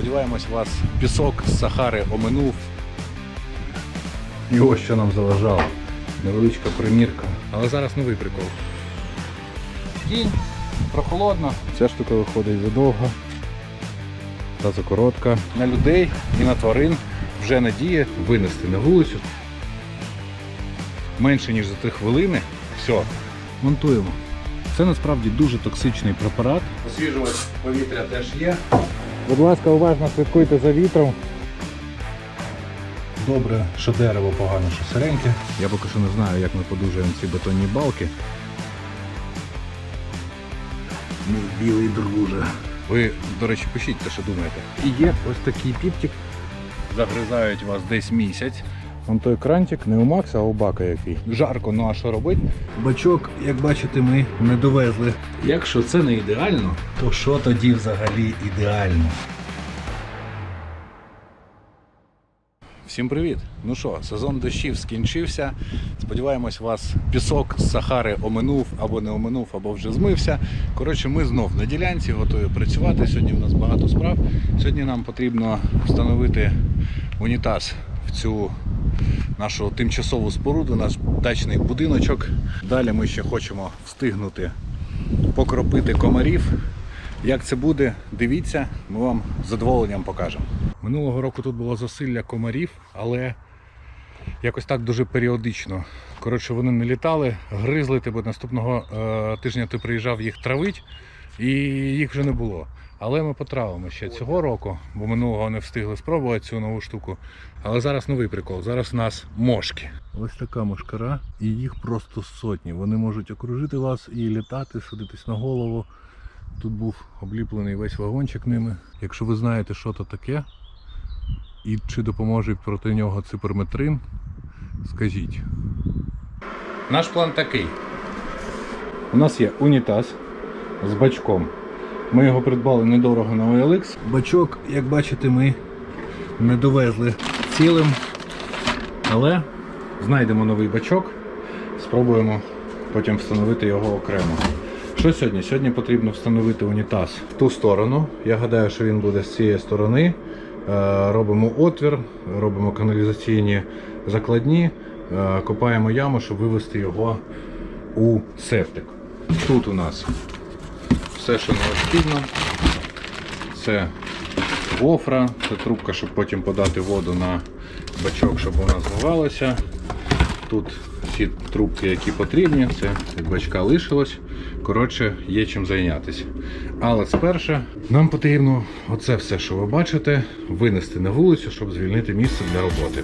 Сподіваємось, вас пісок з Сахари оминув. І ось що нам заважало. Невеличка примірка. Але зараз новий прикол. Кінь, прохолодно. Ця штука виходить задовго. Та закоротка. На людей і на тварин вже надія винести на вулицю. Менше ніж за 3 хвилини. Все, монтуємо. Це насправді дуже токсичний препарат. Освіжувач повітря теж є. Будь ласка, уважно слідкуйте за вітром. Добре, що дерево погано, що сиреньке. Я поки що не знаю, як ми подужуємо ці бетонні балки. Мій білий друже. Ви, до речі, пишіть те, що думаєте. І є ось такий піптик. Загризають вас десь місяць. Вон той крантик не у Макса, а у бака який. Жарко, ну а що робити? Бачок, як бачите, ми не довезли. Якщо це не ідеально, то що тоді взагалі ідеально? Всім привіт! Ну що, сезон дощів скінчився. Сподіваємось, вас пісок з Сахари оминув або не оминув, або вже змився. Коротше, ми знов на ділянці готові працювати. Сьогодні в нас багато справ. Сьогодні нам потрібно встановити унітаз цю нашу тимчасову споруду, наш дачний будиночок. Далі ми ще хочемо встигнути покропити комарів. Як це буде, дивіться, ми вам з задоволенням покажемо. Минулого року тут було засилля комарів, але якось так дуже періодично. Коротше, вони не літали, гризли тебе наступного е, тижня ти приїжджав їх травить, і їх вже не було. Але ми потравимо ще цього року, бо минулого не встигли спробувати цю нову штуку. Але зараз новий прикол. Зараз у нас мошки. Ось така мошкара, і їх просто сотні. Вони можуть окружити вас і літати, садитись на голову. Тут був обліплений весь вагончик ними. Якщо ви знаєте, що то таке, і чи допоможе проти нього циперметрин, скажіть. Наш план такий. У нас є унітаз з бачком. Ми його придбали недорого на OLX. Бачок, як бачите, ми не довезли цілим. Але знайдемо новий бачок, спробуємо потім встановити його окремо. Що сьогодні? Сьогодні потрібно встановити унітаз в ту сторону. Я гадаю, що він буде з цієї сторони. Е, Робимо отвір, робимо каналізаційні закладні, е, копаємо яму, щоб вивести його у септик. Тут у нас все, що необхідно. Це гофра, це трубка, щоб потім подати воду на бачок, щоб вона змивалася. Тут всі трубки, які потрібні, це від бачка лишилось. Коротше, є чим зайнятися. Але спершу нам потрібно оце все, що ви бачите, винести на вулицю, щоб звільнити місце для роботи.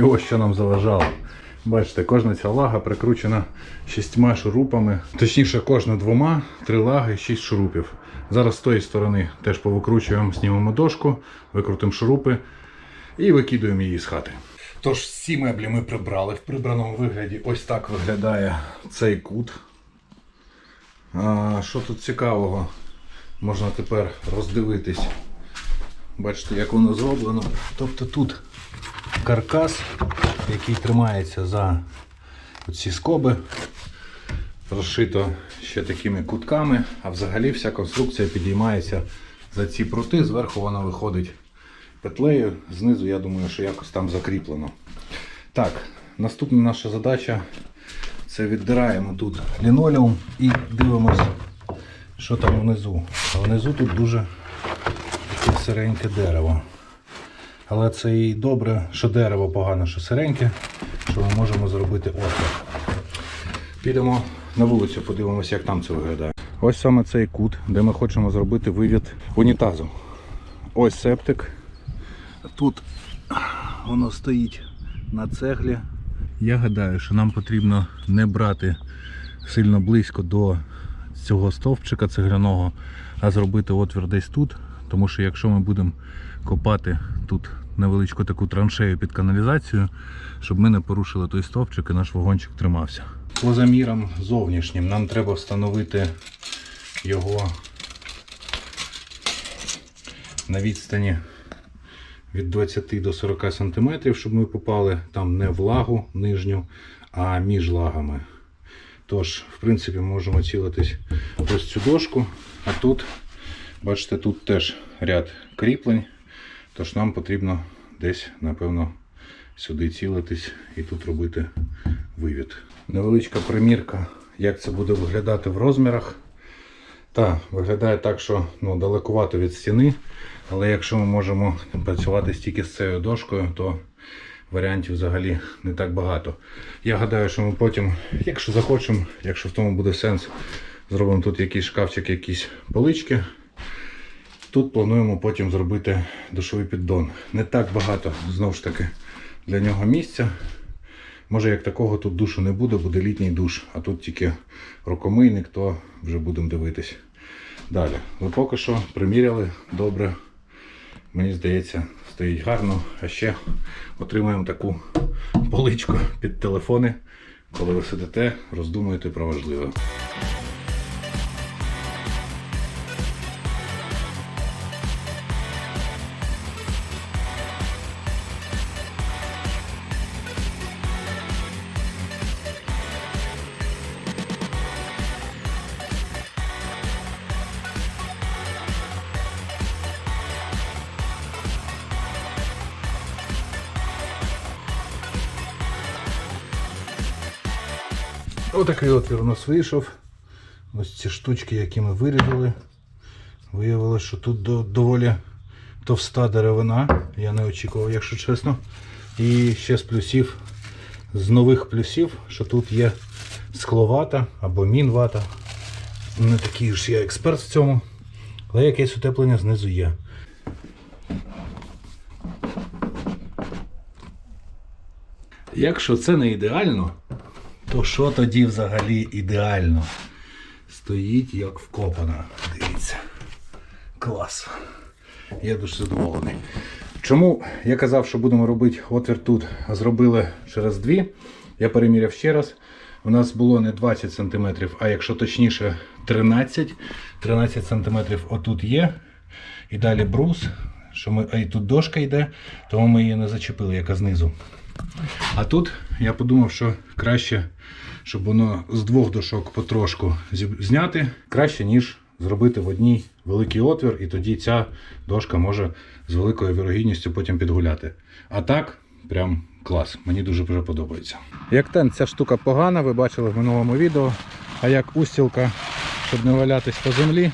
І ось що нам заважало. Бачите, кожна ця лага прикручена шістьма шурупами, точніше, кожна двома, три лаги, шість шурупів. Зараз з тої сторони теж повикручуємо, знімемо дошку, викрутимо шурупи і викидуємо її з хати. Тож всі меблі ми прибрали в прибраному вигляді. Ось так виглядає цей кут. А, що тут цікавого? Можна тепер роздивитись. Бачите, як воно зроблено. Тобто тут каркас, який тримається за ці скоби, розшито ще такими кутками, а взагалі вся конструкція підіймається за ці прути, зверху вона виходить петлею, знизу, я думаю, що якось там закріплено. Так, наступна наша задача це віддираємо тут лінолеум і дивимося, що там внизу. А внизу тут дуже сиреньке дерево. Але це і добре, що дерево погано, що сиреньке, що ми можемо зробити отвір. Підемо на вулицю, подивимося, як там це виглядає. Ось саме цей кут, де ми хочемо зробити вивід унітазу. Ось септик. Тут воно стоїть на цеглі. Я гадаю, що нам потрібно не брати сильно близько до цього стовпчика цегляного, а зробити отвір десь тут. Тому що якщо ми будемо копати тут невеличку таку траншею під каналізацію, щоб ми не порушили той стовпчик і наш вагончик тримався. По замірам зовнішнім нам треба встановити його на відстані від 20 до 40 см, щоб ми попали там не в лагу нижню, а між лагами. Тож, в принципі, можемо цілитись ось цю дошку, а тут, бачите, тут теж ряд кріплень. Тож нам потрібно десь, напевно, сюди цілитись і тут робити вивід. Невеличка примірка, як це буде виглядати в розмірах. Та, виглядає так, що ну, далекувато від стіни, але якщо ми можемо працювати стільки з цією дошкою, то варіантів взагалі не так багато. Я гадаю, що ми потім, якщо захочемо, якщо в тому буде сенс, зробимо тут якийсь шкафчик, якісь полички. Тут плануємо потім зробити душовий піддон. Не так багато, знову ж таки, для нього місця. Може, як такого тут душу не буде, буде літній душ, а тут тільки рукомийник, то вже будемо дивитись. Далі. Ви поки що приміряли добре. Мені здається, стоїть гарно. А ще отримаємо таку поличку під телефони, коли ви сидите, роздумуєте про важливе. Отакий отвір у нас вийшов. Ось ці штучки, які ми вирізали. Виявилося, що тут доволі товста деревина. Я не очікував, якщо чесно. І ще з плюсів, з нових плюсів, що тут є скловата або мінвата. Не такий ж я експерт в цьому, але якесь утеплення знизу є. Якщо це не ідеально, то що тоді взагалі ідеально? Стоїть як вкопана. Дивіться. Клас. Я дуже задоволений. Чому я казав, що будемо робити отвір тут, зробили через дві. Я переміряв ще раз. У нас було не 20 см, а якщо точніше 13 13 см отут є. І далі брус, що ми, а і тут дошка йде, тому ми її не зачепили, яка знизу. А тут я подумав, що краще, щоб воно з двох дошок потрошку зняти, краще, ніж зробити в одній великий отвір, і тоді ця дошка може з великою вірогідністю потім підгуляти. А так, прям клас. Мені дуже дуже подобається. Як тент, ця штука погана, ви бачили в минулому відео. А як устілка, щоб не валятись по землі,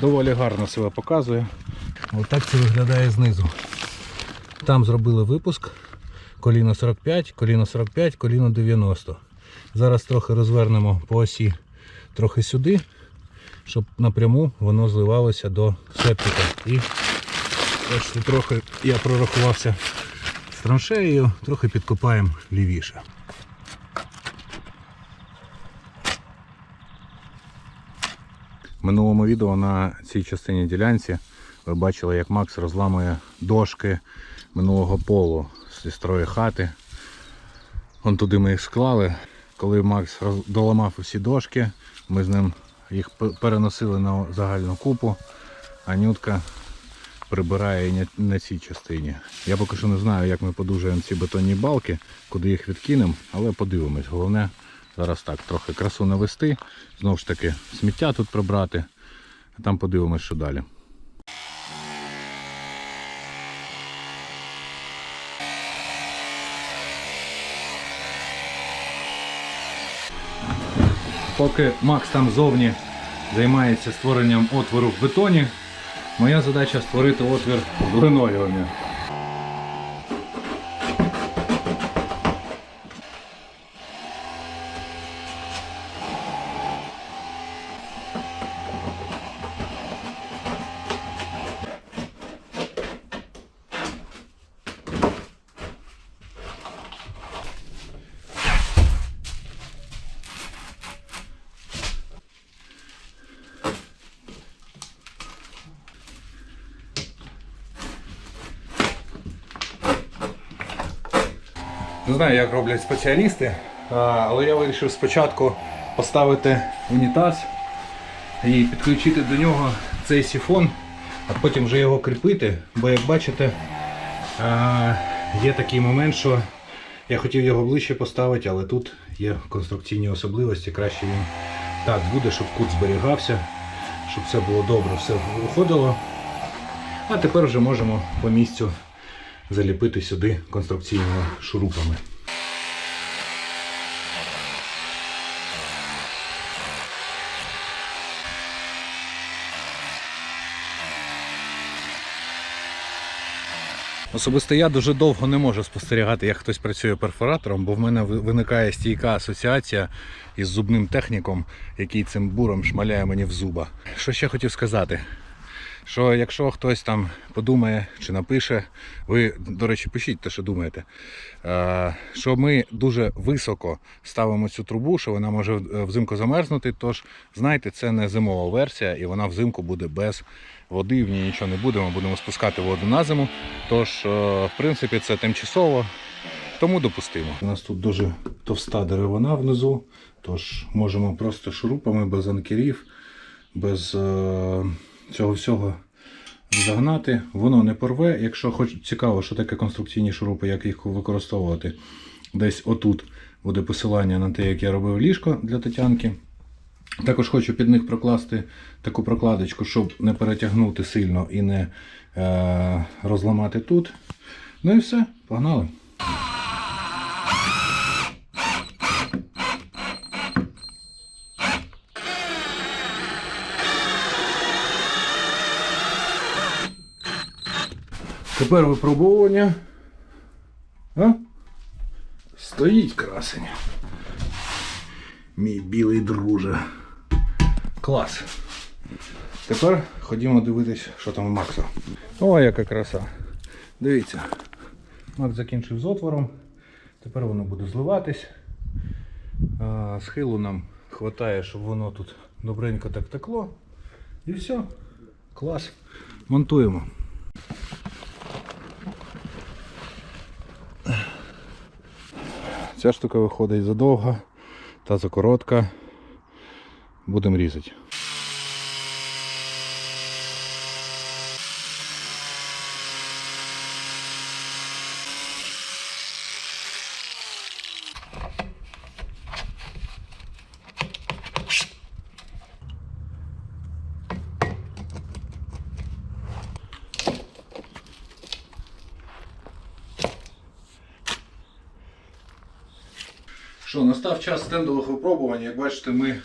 доволі гарно себе показує. Отак це виглядає знизу. Там зробили випуск. Коліно 45, коліно 45, коліно 90. Зараз трохи розвернемо по осі трохи сюди, щоб напряму воно зливалося до септика. І бачите, трохи я прорахувався з траншеєю, трохи підкопаємо лівіше. В минулому відео на цій частині ділянці ви бачили, як Макс розламує дошки минулого полу зі строї хати. Вон туди ми їх склали. Коли Макс доламав усі дошки, ми з ним їх переносили на загальну купу, а Нютка прибирає на цій частині. Я поки що не знаю, як ми подужаємо ці бетонні балки, куди їх відкинемо, але подивимось. Головне зараз так, трохи красу навести, знову ж таки сміття тут прибрати, а там подивимось, що далі. Поки Макс там зовні займається створенням отвору в бетоні, моя задача створити отвір в линолеумі. Знаю, як роблять спеціалісти, але я вирішив спочатку поставити унітаз і підключити до нього цей сифон, а потім вже його кріпити. Бо як бачите, є такий момент, що я хотів його ближче поставити, але тут є конструкційні особливості. Краще він так буде, щоб кут зберігався, щоб все було добре, все виходило. А тепер вже можемо по місцю заліпити сюди конструкційними шурупами. Особисто я дуже довго не можу спостерігати, як хтось працює перфоратором, бо в мене виникає стійка асоціація із зубним техніком, який цим буром шмаляє мені в зуба. Що ще хотів сказати? Що якщо хтось там подумає чи напише, ви, до речі, пишіть те, що думаєте, е, що ми дуже високо ставимо цю трубу, що вона може е, взимку замерзнути. Тож, знаєте, це не зимова версія, і вона взимку буде без води, в ній нічого не буде, ми будемо спускати воду на зиму. Тож, е, в принципі, це тимчасово, тому допустимо. У нас тут дуже товста деревина внизу, тож можемо просто шурупами без анкерів, без е, цього всього загнати. Воно не порве. Якщо хоч цікаво, що таке конструкційні шурупи, як їх використовувати, десь отут буде посилання на те, як я робив ліжко для Тетянки. Також хочу під них прокласти таку прокладочку, щоб не перетягнути сильно і не е, розламати тут. Ну і все, погнали. Тепер випробовування. А? Стоїть красень. Мій білий друже. Клас. Тепер ходімо дивитись, що там у Макса. О, яка краса. Дивіться. Макс закінчив з отвором. Тепер воно буде зливатись. Схилу нам вистачає, щоб воно тут добренько так текло. І все. Клас. Монтуємо. Ця штука виходить задовга, та закоротка. Будемо різати. Що, настав час стендових випробувань. Як бачите, ми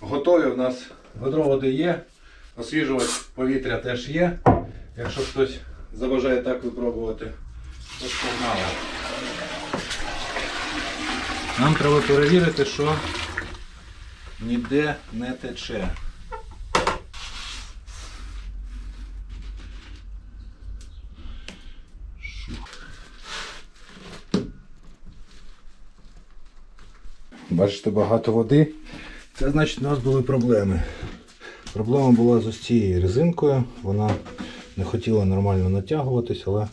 готові. У нас ведро води є, освіжувач повітря теж є. Якщо хтось забажає так випробувати, то погнали. Нам треба перевірити, що ніде не тече. Бачите, багато води. Це значить у нас були проблеми. Проблема була з ось цією резинкою. Вона не хотіла нормально натягуватись, але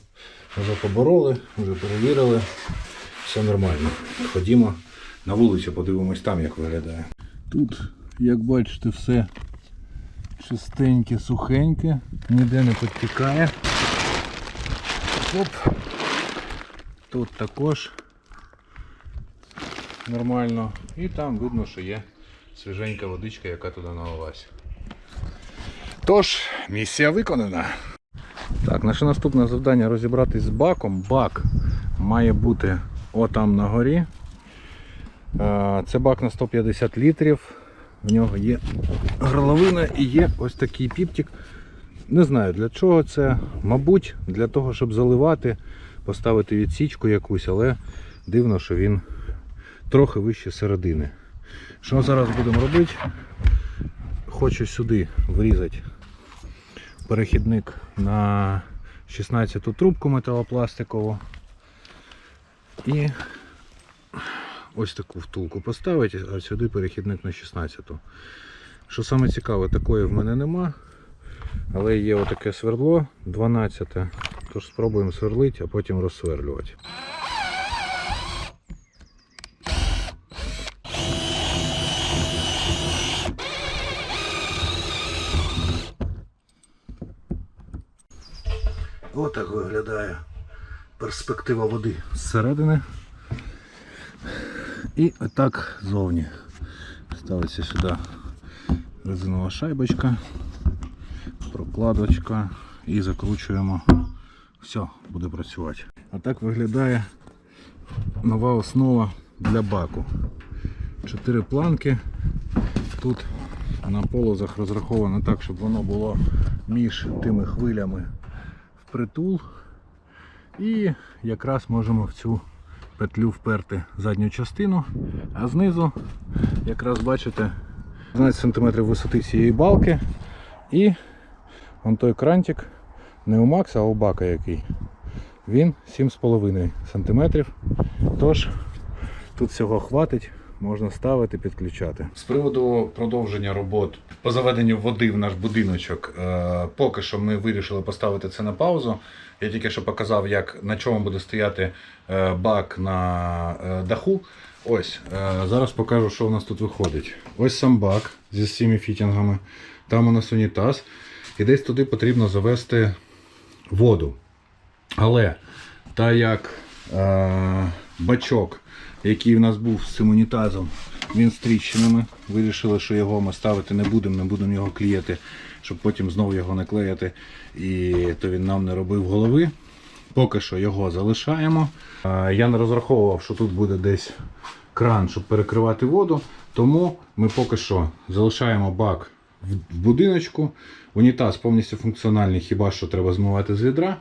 вже побороли, вже перевірили. Все нормально. Ходімо на вулицю, подивимось там, як виглядає. Тут, як бачите, все чистеньке, сухеньке, ніде не підтікає. Оп. Тут також нормально. І там видно, що є свіженька водичка, яка туди налилась. Тож, місія виконана. Так, наше наступне завдання розібратись з баком. Бак має бути отам на горі. Е, Це бак на 150 літрів. В нього є горловина і є ось такий піптик. Не знаю для чого це. Мабуть, для того, щоб заливати, поставити відсічку якусь, але дивно, що він трохи вище середини. Що зараз будемо робити? Хочу сюди врізати перехідник на 16 ту трубку металопластикову. І ось таку втулку поставити, а сюди перехідник на 16. Що саме цікаве, такої в мене нема. Але є отаке свердло 12. Тож спробуємо сверлити, а потім розсверлювати. Отак виглядає перспектива води зсередини. І отак зовні. Ставиться сюди резинова шайбочка, прокладочка і закручуємо. Все, буде працювати. А так виглядає нова основа для баку. Чотири планки. Тут на полозах розраховано так, щоб воно було між тими хвилями впритул. І якраз можемо в цю петлю вперти задню частину, а знизу якраз бачите 12 см висоти цієї балки і вон той крантик не у Макса, а у бака який. Він 7,5 см. Тож тут всього хватить, можна ставити, підключати. З приводу продовження робот по заведенню води в наш будиночок, е, поки що ми вирішили поставити це на паузу. Я тільки що показав, як на чому буде стояти е, бак на е, даху. Ось, зараз покажу, що у нас тут виходить. Ось сам бак зі всіми фітінгами. Там у нас унітаз. І десь туди потрібно завести воду. Але та як е, бачок, який в нас був з цим унітазом, він з тріщинами. Вирішили, що його ми ставити не будемо, не будемо його клеїти, щоб потім знову його не клеїти. І то він нам не робив голови. Поки що його залишаємо. Я не розраховував, що тут буде десь кран, щоб перекривати воду. Тому ми поки що залишаємо бак в будиночку. Унітаз повністю функціональний, хіба що треба змивати з відра.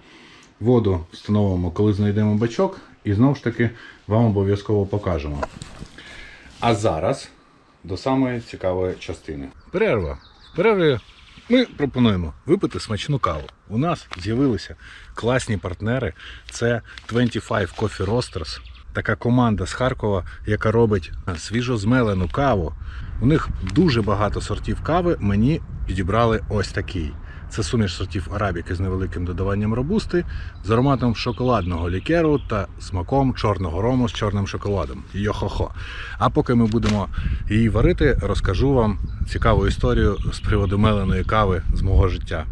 Воду встановимо, коли знайдемо бачок, і знову ж таки вам обов'язково покажемо. А зараз до самої цікавої частини. Перерва. В перерві ми пропонуємо випити смачну каву. У нас з'явилися класні партнери. Це 25 Coffee Roasters. Така команда з Харкова, яка робить свіжозмелену каву. У них дуже багато сортів кави. Мені підібрали ось такий. Це суміш сортів арабіки з невеликим додаванням робусти, з ароматом шоколадного лікеру та смаком чорного рому з чорним шоколадом. Йо-хо-хо. А поки ми будемо її варити, розкажу вам цікаву історію з приводу меленої кави з мого життя.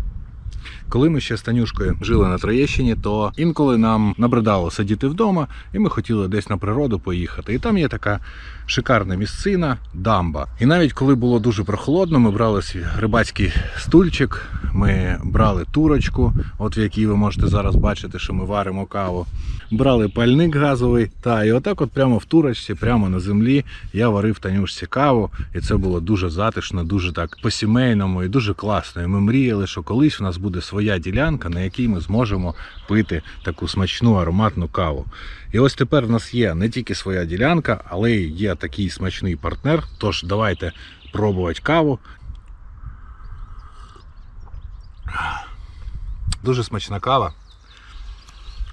Коли ми ще з Танюшкою жили на Троєщині, то інколи нам набридало сидіти вдома, і ми хотіли десь на природу поїхати. І там є така шикарна місцина, дамба. І навіть коли було дуже прохолодно, ми брали свій рибацький стульчик, ми брали турочку, от в якій ви можете зараз бачити, що ми варимо каву. Брали пальник газовий, та і отак, от прямо в турочці, прямо на землі, я варив Танюшці каву, і це було дуже затишно, дуже так по-сімейному і дуже класно. І ми мріяли, що колись в нас буде своя ділянка, на якій ми зможемо пити таку смачну ароматну каву. І ось тепер в нас є не тільки своя ділянка, але й є такий смачний партнер. Тож давайте пробувати каву. Дуже смачна кава.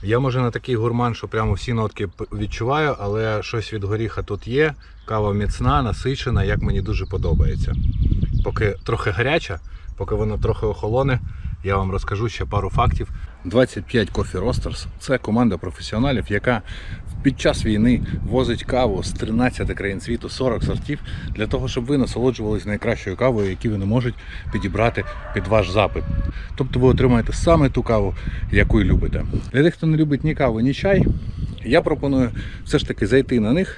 Я може не такий гурман, що прямо всі нотки відчуваю, але щось від горіха тут є. Кава міцна, насичена, як мені дуже подобається. Поки трохи гаряча, поки вона трохи охолоне, я вам розкажу ще пару фактів. 25 Coffee Roasters – це команда професіоналів, яка під час війни возить каву з 13 країн світу, 40 сортів, для того, щоб ви насолоджувались найкращою кавою, яку вони можуть підібрати під ваш запит. Тобто ви отримаєте саме ту каву, яку любите. Для тих, хто не любить ні каву, ні чай, я пропоную все ж таки зайти на них,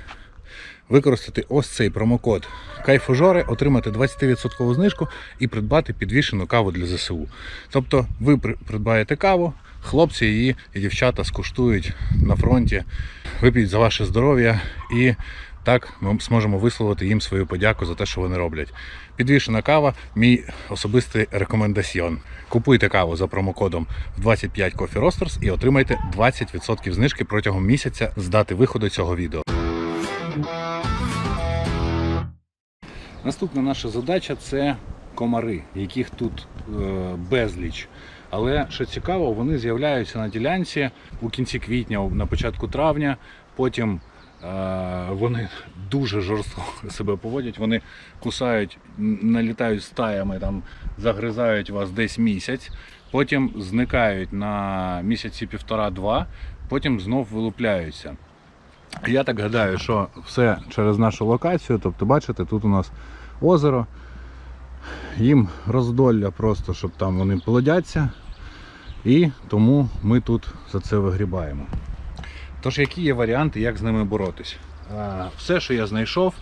використати ось цей промокод Кайфужори, отримати 20% знижку і придбати підвішену каву для ЗСУ. Тобто ви придбаєте каву, хлопці її і дівчата скуштують на фронті, вип'ють за ваше здоров'я і так ми зможемо висловити їм свою подяку за те, що вони роблять. Підвішена кава мій особистий рекомендаціон. Купуйте каву за промокодом в 25 Coffee Roasters і отримайте 20% знижки протягом місяця з дати виходу цього відео. Наступна наша задача це комари, яких тут е, безліч. Але що цікаво, вони з'являються на ділянці у кінці квітня, на початку травня. Потім е, вони дуже жорстко себе поводять. Вони кусають, налітають стаями, там, загризають вас десь місяць, потім зникають на місяці півтора-два, потім знов вилупляються. Я так гадаю, що все через нашу локацію. Тобто, бачите, тут у нас озеро. Їм роздолля просто, щоб там вони плодяться. І тому ми тут за це вигрібаємо. Тож, які є варіанти, як з ними боротись? Е, Все, що я знайшов,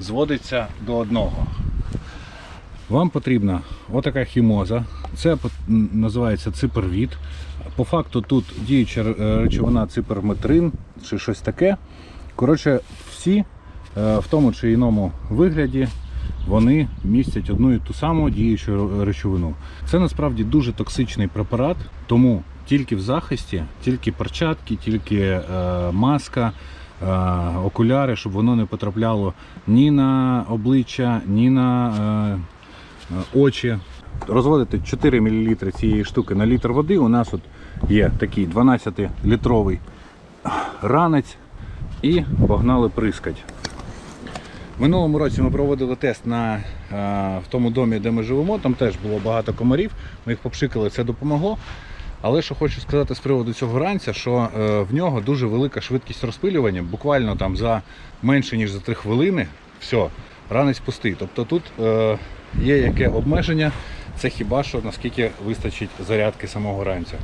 зводиться до одного. Вам потрібна отака хімоза. Це називається ципервіт. По факту тут діюча е, речовина циперметрин чи щось таке. Коротше, всі е, в тому чи іному вигляді вони містять одну і ту саму діючу речовину. Це насправді дуже токсичний препарат, тому тільки в захисті, тільки перчатки, тільки е, маска, окуляри, щоб воно не потрапляло ні на обличчя, ні на очі. Розводити 4 мл цієї штуки на літр води. У нас от є такий 12-літровий ранець і погнали прискать. Минулому році ми проводили тест на, е, в тому домі, де ми живемо. Там теж було багато комарів. Ми їх попшикали, це допомогло. Але що хочу сказати з приводу цього ранця, що е, в нього дуже велика швидкість розпилювання, буквально там за менше ніж за 3 хвилини, все, ранець пустий. Тобто тут е, є яке обмеження, це хіба що наскільки вистачить зарядки самого ранця.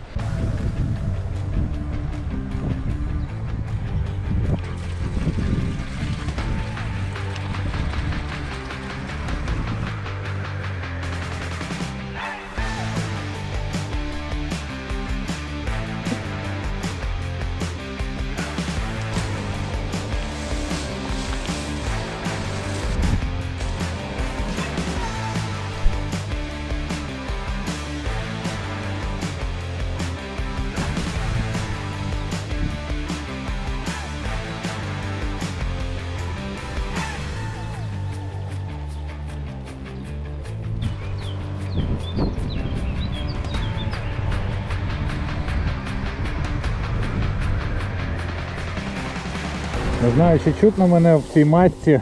Знаю, чи чутно мене в цій матці,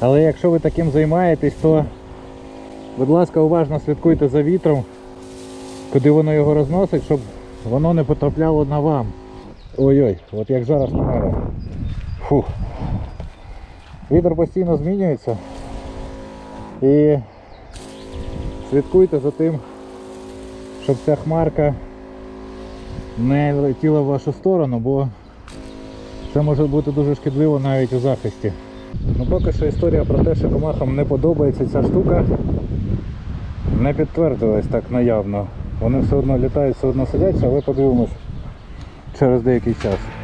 але якщо ви таким займаєтесь, то будь ласка, уважно слідкуйте за вітром, куди воно його розносить, щоб воно не потрапляло на вам. Ой-ой, от як зараз на. Фух. Вітер постійно змінюється. І слідкуйте за тим, щоб ця хмарка не летіла в вашу сторону, бо це може бути дуже шкідливо навіть у захисті. Ну поки що історія про те, що комахам не подобається ця штука, не підтвердилась так наявно. Вони все одно літають, все одно сидяться, але подивимось через деякий час.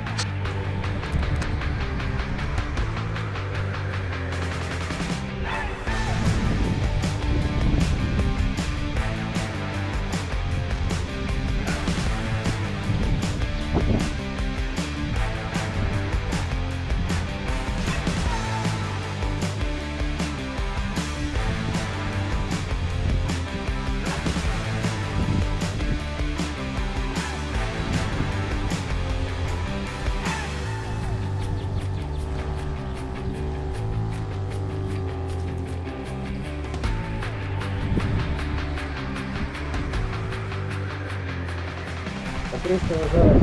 Покришкою зараз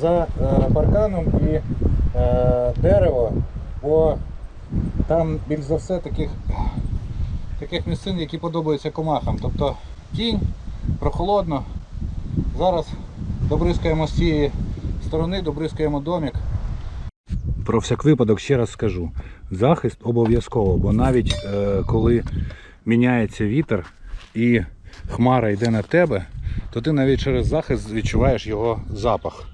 за е, парканом і е, дерево, бо там більш за все таких, таких місцин, які подобаються комахам. Тобто тінь, прохолодно. Зараз добризкаємо з цієї сторони, добризкаємо домик. Про всяк випадок ще раз скажу. Захист обов'язково, бо навіть е, коли міняється вітер і хмара йде на тебе, то ти навіть через захист відчуваєш його запах.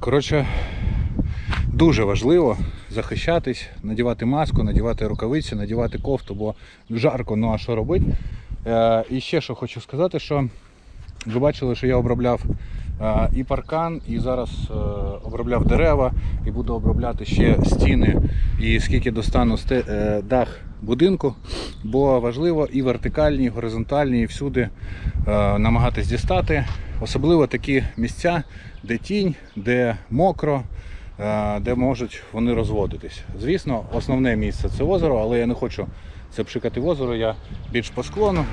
Коротше, дуже важливо захищатись, надівати маску, надівати рукавиці, надівати кофту, бо жарко, ну а що робити? Е, і ще що хочу сказати, що ви бачили, що я обробляв і паркан, і зараз е, обробляв дерева, і буду обробляти ще стіни, і скільки достану е, дах будинку. Бо важливо і вертикальні, і горизонтальні, і всюди е, намагатись дістати. Особливо такі місця, де тінь, де мокро, е, де можуть вони розводитись. Звісно, основне місце це озеро, але я не хочу це пшикати в озеро, я більш по склону.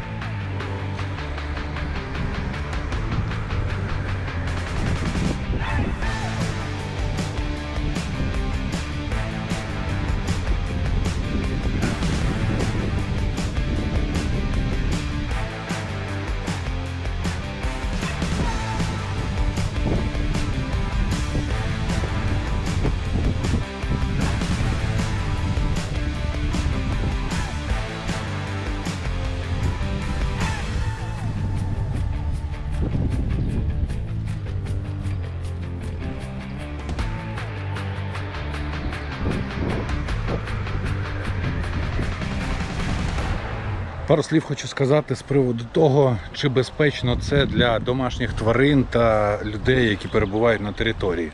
Пару слів хочу сказати з приводу того, чи безпечно це для домашніх тварин та людей, які перебувають на території.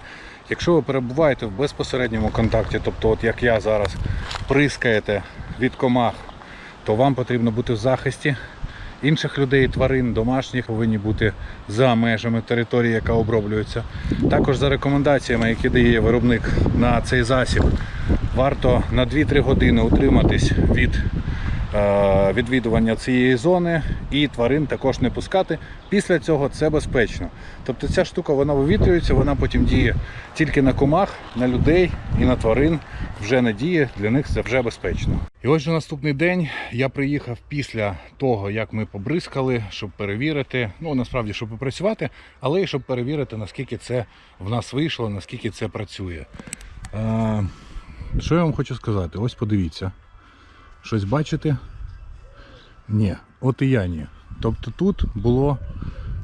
Якщо ви перебуваєте в безпосередньому контакті, тобто, от як я зараз прискаєте від комах, то вам потрібно бути в захисті. Інших людей, тварин, домашніх повинні бути за межами території, яка оброблюється. Також за рекомендаціями, які дає виробник на цей засіб, варто на 2-3 години утриматись від відвідування цієї зони і тварин також не пускати. Після цього це безпечно. Тобто ця штука вона вивітрюється, вона потім діє тільки на комах, на людей і на тварин вже не діє, для них це вже безпечно. І ось же наступний день я приїхав після того, як ми побризкали, щоб перевірити, ну насправді, щоб попрацювати, але і щоб перевірити, наскільки це в нас вийшло, наскільки це працює. Е, що я вам хочу сказати? Ось подивіться. Щось бачите? Ні, от і я ні. Тобто тут було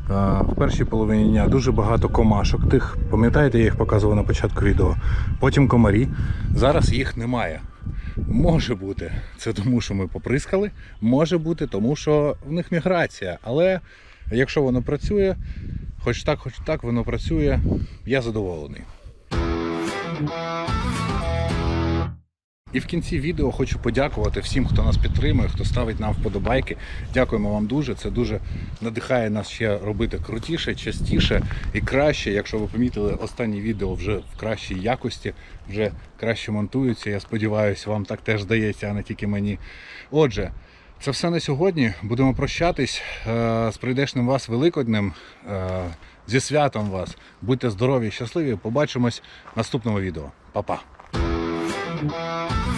е, в першій половині дня дуже багато комашок. Тих, пам'ятаєте, я їх показував на початку відео. Потім комарі. Зараз їх немає. Може бути, це тому, що ми поприскали. Може бути, тому що в них міграція. Але якщо воно працює, хоч так, хоч так, воно працює, я задоволений. І в кінці відео хочу подякувати всім, хто нас підтримує, хто ставить нам вподобайки. Дякуємо вам дуже. Це дуже надихає нас ще робити крутіше, частіше і краще. Якщо ви помітили, останні відео вже в кращій якості, вже краще монтуються. Я сподіваюся, вам так теж здається, а не тільки мені. Отже, це все на сьогодні. Будемо прощатись Е, з прийдешним вас Великоднем. Е, Зі святом вас. Будьте здорові, щасливі. Побачимось в наступному відео. Па-па. Thank you.